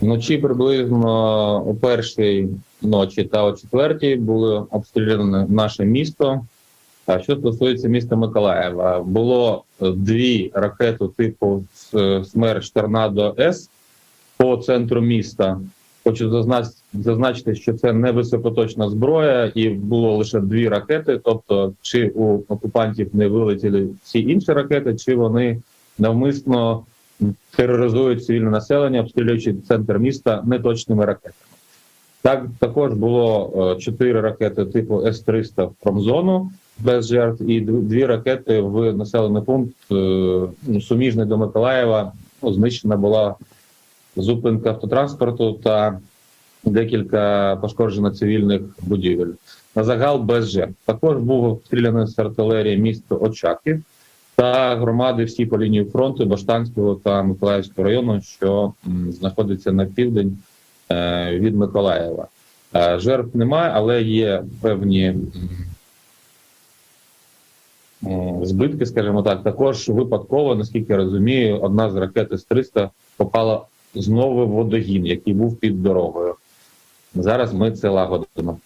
Вночі приблизно о першій ночі та о четвертій були обстріляне наше місто. А що стосується міста Миколаєва, було е, дві ракети типу «С- Смерч Торнадо С по центру міста. Хочу зазнач- зазначити, що це не високоточна зброя, і було лише дві ракети. Тобто, чи у окупантів не вилетіли всі інші ракети, чи вони навмисно тероризують цивільне населення, обстрілюючи центр міста неточними ракетами. Так також було е, чотири ракети типу С-300 в промзону без жертв, і дві ракети в населений пункт е, ну, суміжний до Миколаєва. Ну, знищена була зупинка автотранспорту та декілька пошкоджено цивільних будівель. На загал без жертв. Також був обстріляний з артилерії місто Очаків та громади всі по лінії фронту Баштанського та Миколаївського району, що знаходиться на південь е, від Миколаєва. Е, Жертв немає, але є певні збитки, скажімо так. Також випадково, наскільки я розумію, одна з ракет С-300 попала знову в водогін, який був під дорогою. Зараз ми це лагодимо.